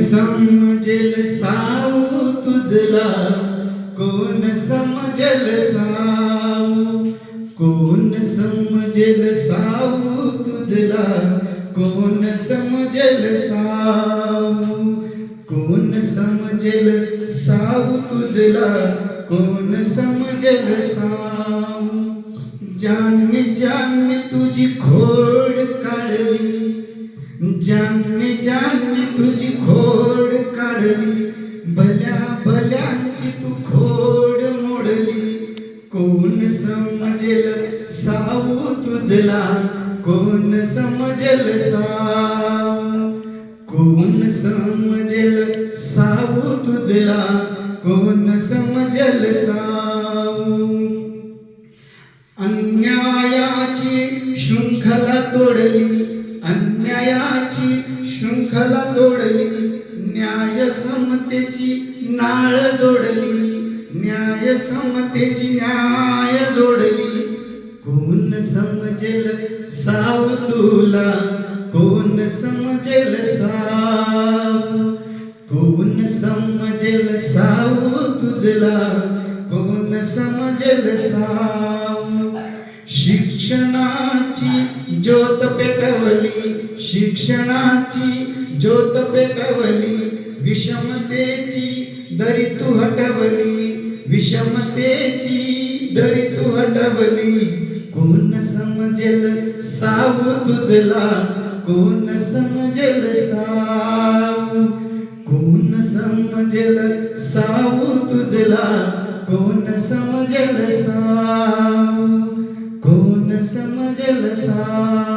समजेल साऊ तुझला, कोण समजेल साऊ कोण समजेल साऊ तुझला, कोण समजेल साऊ कोण समजेल साऊ तुझला, कोण समजेल साऊ जाने जाने तुझी खोड काढली, जाने जाने भल्यांची तू खोड मोडली. कोण समजेल साऊ तुझला? कोण समजेल साऊ कोण समजेल साऊ तुझला? कोण समजेल साऊ अन्यायाची शृंखला तोडली. अन्यायाची शृंखला तोडली. न्याय समतेची नाळ जोडली न्याय समतेची न्याय जोडली. कोण समजेल साव तुला? कोण समजेल साव? कोण समजेल साव तुझला? कोण समजेल साव? शिक्षणाची ज्योत पेटवली शिक्षणाची ज्योत पेटवली. विषमतेची दरी तू हटवली विषमतेची दरी तू हटवली. कोण समजेल साऊ तुझला? कोण समजेल साऊ कोण समजेल साऊ तुझला? कोण समजेल साऊ कोण समजेल साऊ